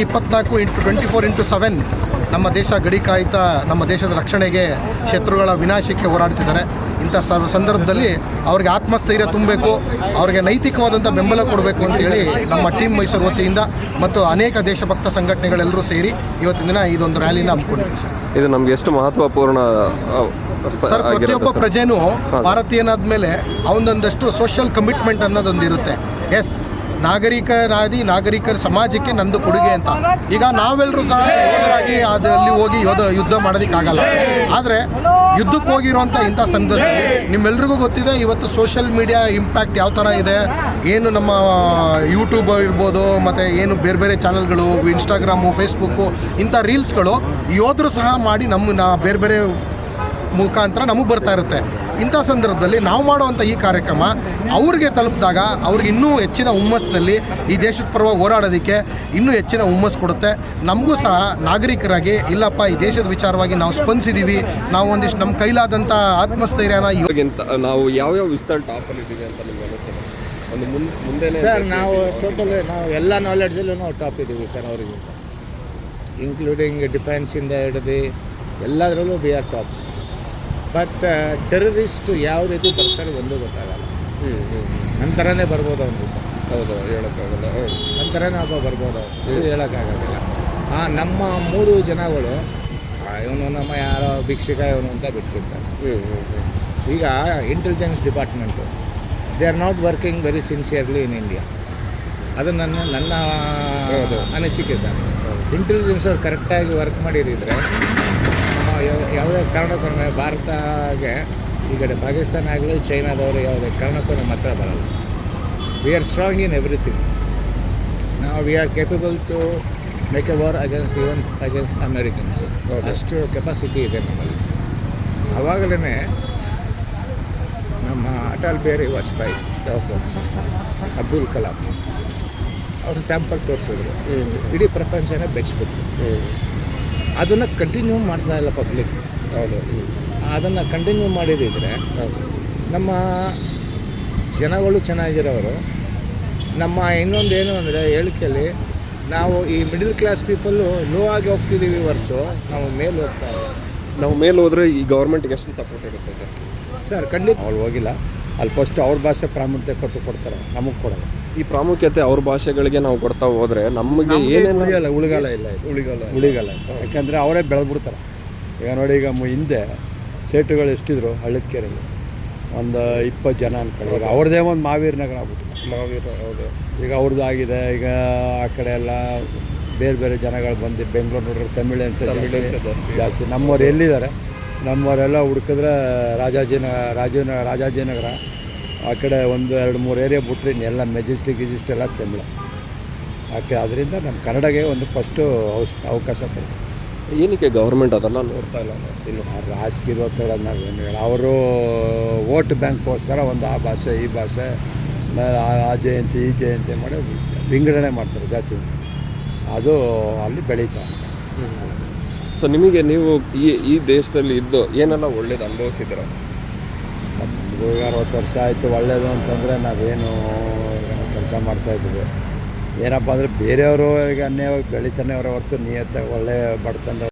ಇಪ್ಪತ್ನಾಲ್ಕು into twenty four into seven ನಮ್ಮ ದೇಶ ಗಡಿ ಕಾಯ್ತಾ ನಮ್ಮ ದೇಶದ ರಕ್ಷಣೆಗೆ ಶತ್ರುಗಳ ವಿನಾಶಕ್ಕೆ ಹೋರಾಡ್ತಿದ್ದಾರೆ. ಇಂಥ ಸ- ಸಂದರ್ಭದಲ್ಲಿ ಅವ್ರಿಗೆ ಆತ್ಮಸ್ಥೈರ್ಯ ತುಂಬಬೇಕು ಅವ್ರಿಗೆ ನೈತಿಕವಾದಂಥ ಬೆಂಬಲ ಕೊಡಬೇಕು ಅಂತೇಳಿ ನಮ್ಮ ಟೀಮ್ ಮೈಸೂರು ವತಿಯಿಂದ ಮತ್ತು ಅನೇಕ ದೇಶಭಕ್ತ ಸಂಘಟನೆಗಳೆಲ್ಲರೂ ಸೇರಿ ಇವತ್ತಿನ ದಿನ ಇದೊಂದು ರ್ಯಾಲಿನ ಹಮ್ಮಿಕೊಂಡಿದ್ದೀವಿ ಸರ್. ಇದು ನಮ್ಗೆ ಎಷ್ಟು ಮಹತ್ವಪೂರ್ಣ ಸರ್ ಪ್ರತಿಯೊಬ್ಬ ಪ್ರಜೆನೂ ಭಾರತೀಯನಾದ ಮೇಲೆ ಅವನೊಂದಷ್ಟು ಸೋಷಿಯಲ್ ಕಮಿಟ್ಮೆಂಟ್ ಅನ್ನೋದೊಂದು ಇರುತ್ತೆ ಎಸ್ ನಾಗರಿಕನಾದಿ ನಾಗರಿಕರ ಸಮಾಜಕ್ಕೆ ನಂದು ಕೊಡುಗೆ ಅಂತ. ಈಗ ನಾವೆಲ್ಲರೂ ಸಹ ಯೋಧರಾಗಿ ಅದಲ್ಲಿ ಹೋಗಿ ಯೋಧ ಯುದ್ಧ ಮಾಡೋದಕ್ಕಾಗಲ್ಲ. ಆದರೆ ಯುದ್ಧಕ್ಕೆ ಹೋಗಿರುವಂಥ ಇಂಥ ಸಂದರ್ಭದಲ್ಲಿ ನಿಮ್ಮೆಲ್ರಿಗೂ ಗೊತ್ತಿದೆ, ಇವತ್ತು ಸೋಷಿಯಲ್ ಮೀಡಿಯಾ ಇಂಪ್ಯಾಕ್ಟ್ ಯಾವ ಥರ ಇದೆ, ಏನು ನಮ್ಮ ಯೂಟ್ಯೂಬ್ ಇರ್ಬೋದು, ಮತ್ತು ಏನು ಬೇರೆ ಬೇರೆ ಚಾನಲ್ಗಳು ಇನ್ಸ್ಟಾಗ್ರಾಮು ಫೇಸ್ಬುಕ್ಕು ಇಂಥ ರೀಲ್ಸ್ಗಳು ಯೋಧರು ಸಹ ಮಾಡಿ ನಮ್ಮ ಬೇರೆ ಬೇರೆ ಮುಖಾಂತರ ನಮಗೆ ಬರ್ತಾ ಇರುತ್ತೆ. ಇಂಥ ಸಂದರ್ಭದಲ್ಲಿ ನಾವು ಮಾಡುವಂಥ ಈ ಕಾರ್ಯಕ್ರಮ ಅವ್ರಿಗೆ ತಲುಪಿದಾಗ ಅವ್ರಿಗೆ ಇನ್ನೂ ಹೆಚ್ಚಿನ ಹುಮ್ಮಸ್ಸಿನಲ್ಲಿ ಈ ದೇಶದ ಪರವಾಗಿ ಹೋರಾಡೋದಕ್ಕೆ ಇನ್ನೂ ಹೆಚ್ಚಿನ ಹುಮ್ಮಸ್ಸು ಕೊಡುತ್ತೆ. ನಮಗೂ ಸಹ ನಾಗರಿಕರಾಗಿ ಇಲ್ಲಪ್ಪ ಈ ದೇಶದ ವಿಚಾರವಾಗಿ ನಾವು ಸ್ಪಂದಿಸಿದ್ದೀವಿ ನಾವು ಒಂದಿಷ್ಟು ನಮ್ಮ ಕೈಲಾದಂಥ ಆತ್ಮಸ್ಥೈರ್ಯನ ಇವಾಗಿಂತ ನಾವು ಯಾವ್ಯಾವ ವಿಸ್ತಾರ ಟಾಪಲ್ಲಿ ಇದ್ದೀವಿ ಅಂತ ನಿಮ್ಗೆ ಅನಿಸ್ತದೆ ಒಂದು ಮುನ್ ಮುಂದೆ ಸರ್ ನಾವು ಟೋಟಲ್ ನಾವು ಎಲ್ಲ ನಾಲೆಡ್ಜಲ್ಲೂ ನಾವು ಟಾಪ್ ಇದ್ದೀವಿ ಸರ್ ಅವರಿಗೆ ಇನ್ಕ್ಲೂಡಿಂಗ್ ಡಿಫೆನ್ಸಿಂದ ಹಿಡಿದು ಎಲ್ಲದರಲ್ಲೂ we are top but terrorist ಯಾವ ರೀತಿ ಬರ್ತಾರೆ ಒಂದು ಗೊತ್ತಾಗಲ್ಲ. ಹ್ಞೂ ಹ್ಞೂ ನಂತರನೇ ಬರ್ಬೋದು ಅವನು. ಹೌದು ಹೇಳೋಕ್ಕಾಗಲ್ಲ. ಹೌದು ನಂತರನೇ ಒಬ್ಬ ಬರ್ಬೋದು. ಇದು ಹೇಳೋಕ್ಕಾಗೋದಿಲ್ಲ. ನಮ್ಮ ಮೂರು ಜನಗಳು ಇವನು ನಮ್ಮ ಯಾರೋ ಭಿಕ್ಷಿಕ ಇವನು ಅಂತ ಬಿಟ್ಬಿಡ್ತಾರೆ. ಹ್ಞೂ ಹ್ಞೂ ಹ್ಞೂ ಈಗ intelligence department they are not working very sincerely in India ಅದು ನನ್ನ ನನ್ನ ಅನಿಸಿಕೆ ಸರ್. ಇಂಟೆಲಿಜೆನ್ಸ್ ಅವ್ರು ಕರೆಕ್ಟಾಗಿ ವರ್ಕ್ ಮಾಡಿರಿದ್ರೆ ಯಾವ- ಯಾವುದೇ ಕಾರಣಕ್ಕೂ ನಮ್ಮ ಭಾರತಗೆ ಈ ಕಡೆ ಪಾಕಿಸ್ತಾನ ಆಗಲಿ ಚೈನಾದವರು ಯಾವುದೇ ಕಾರಣಕ್ಕೂ ನಮ್ಮ ಹತ್ರ ಬರಲ್ಲ we are strong in everything ನಾವು we are capable to make a war against even against Americans ಅಷ್ಟು ಕೆಪಾಸಿಟಿ ಇದೆ ನಮ್ಮಲ್ಲಿ. ಆವಾಗಲೇ ನಮ್ಮ ಅಟಲ್ ಬಿಹಾರಿ ವಾಜಪೇಯಿ ಅಬ್ದುಲ್ ಕಲಾಂ ಅವರು ಸ್ಯಾಂಪಲ್ ತೋರಿಸಿದ್ರು. ಇಡೀ ಪ್ರಪಂಚನೇ ಬೆಚ್ಚಿಬಿಟ್ರು. ಅದನ್ನು ಕಂಟಿನ್ಯೂ ಮಾಡ್ತಾ ಇಲ್ಲ ಪಬ್ಲಿಕ್ ಹೌದು. ಅದನ್ನು ಕಂಟಿನ್ಯೂ ಮಾಡಿದಿದ್ರೆ ನಮ್ಮ ಜನಗಳು ಚೆನ್ನಾಗಿರೋರು. ನಮ್ಮ ಇನ್ನೊಂದು ಏನು ಅಂದರೆ ಹೇಳಿಕೆಯಲ್ಲಿ ನಾವು ಈ ಮಿಡಲ್ ಕ್ಲಾಸ್ ಪೀಪಲ್ಲು ಲೋ ಆಗಿ ಹೋಗ್ತಿದ್ದೀವಿ ಹೊರತು ನಾವು ಮೇಲೆ ಹೋಗ್ತಾ ನಾವು ಮೇಲೆ ಹೋದರೆ ಈ ಗೌರ್ಮೆಂಟ್ಗೆ ಎಷ್ಟು ಸಪೋರ್ಟ್ ಇರುತ್ತೆ ಸರ್. ಸರ್ ಖಂಡಿತ ಅವ್ರು ಹೋಗಿಲ್ಲ. ಅಲ್ಲಿ ಫಸ್ಟ್ ಅವ್ರ ಭಾಷೆ ಪ್ರಾಮುಖ್ಯತೆ ಕೊಟ್ಟು ಕೊಡ್ತಾರೆ. ನಮಗೆ ಕೊಡಲ್ಲ. ಈ ಪ್ರಾಮುಖ್ಯತೆ ಅವ್ರ ಭಾಷೆಗಳಿಗೆ ನಾವು ಕೊಡ್ತಾ ಹೋದ್ರೆ ನಮಗೆ ಏನೇನು ಉಳಿಗಾಲ ಉಳಿಗಾಲ ಇಲ್ಲ ಇದು. ಉಳಿಗಾಲ ಉಳಿಗಾಲ ಯಾಕಂದರೆ ಅವರೇ ಬೆಳೆದ್ಬಿಡ್ತಾರೆ. ಈಗ ನೋಡಿ ಈಗ ಮು- ಹಿಂದೆ ಸೇಟುಗಳು ಎಷ್ಟಿದ್ರು ಹಳ್ಳದ ಕೆರೆಯಲ್ಲಿ ಒಂದು ಇಪ್ಪತ್ತು ಜನ ಅನ್ಕೊಳ್ಳಿ. ಈಗ ಅವ್ರದ್ದೇ ಒಂದು ಮಾವೀರ ನಗರ ಆಗ್ಬಿಟ್ಟು ಮಾವೀರ ಹೌದು. ಈಗ ಅವ್ರದ್ದು ಆಗಿದೆ. ಈಗ ಆ ಕಡೆ ಎಲ್ಲ ಬೇರೆ ಬೇರೆ ಜನಗಳು ಬಂದು ಬೆಂಗಳೂರು ನೋಡ್ರೆ ತಮಿಳಿಯನ್ಸ್ ತಮಿಳಿಯನ್ಸ್ ಜಾಸ್ತಿ. ಜಾಸ್ತಿ. ಜಾಸ್ತಿ. ನಮ್ಮವ್ರು ಎಲ್ಲಿದ್ದಾರೆ? ನಮ್ಮವರೆಲ್ಲ ಹುಡುಕಿದ್ರೆ ರಾಜಾಜಿನ ರಾಜೀವ್ ರಾಜಾಜಿನಗರ ಆ ಕಡೆ ಒಂದು ಎರಡು ಮೂರು ಏರಿಯಾ ಬಿಟ್ಟರೆ ಇನ್ನೆಲ್ಲ ಮೆಜೆಸ್ಟಿಕ್ ಗಿಜಿಸ್ಟ್ ಎಲ್ಲ ತಮಿಳು ಆಕೆ ಅದರಿಂದ ನಮ್ಮ ಕನ್ನಡಗೆ ಒಂದು ಫಸ್ಟು ಅವಕಾಶ ಕೊಡ್ತೀವಿ ಏನಕ್ಕೆ ಗೌರ್ಮೆಂಟ್ ಅದೆಲ್ಲ ನೋಡ್ತಾ ಇಲ್ಲ? ಇಲ್ಲ ನಾವು ಏನು ಹೇಳ ಅವರು ವೋಟ್ ಬ್ಯಾಂಕ್ಗೋಸ್ಕರ ಒಂದು ಆ ಭಾಷೆ ಈ ಭಾಷೆ ಆ ಜಯಂತಿ ಈ ಜಯಂತಿ ಮಾಡಿ ವಿಂಗಡಣೆ ಮಾಡ್ತಾರೆ ಜಾತಿ. ಅದು ಅಲ್ಲಿ ಬೆಳೀತಾರೆ ಸೊ ನಿಮಗೆ ನೀವು ಈ ಈ ದೇಶದಲ್ಲಿ ಇದ್ದು ಏನೆಲ್ಲ ಒಳ್ಳೇದು ಅನುಭವಿಸಿದ್ರೆ ಈಗ ಅರವತ್ತು ವರ್ಷ ಆಯಿತು ಒಳ್ಳೆಯದು ಅಂತಂದರೆ ನಾವೇನು ಕೆಲಸ ಮಾಡ್ತಾಯಿದ್ದೀವಿ ಏನಪ್ಪ ಅಂದರೆ ಬೇರೆಯವರು ಈಗ ಅನ್ಯಾಯವಾಗಿ ಬೆಳಿತಾನೆ ಅವರ ಹೊರತು ನಿಯತ್ತ ಒಳ್ಳೆಯ ಬಡತನ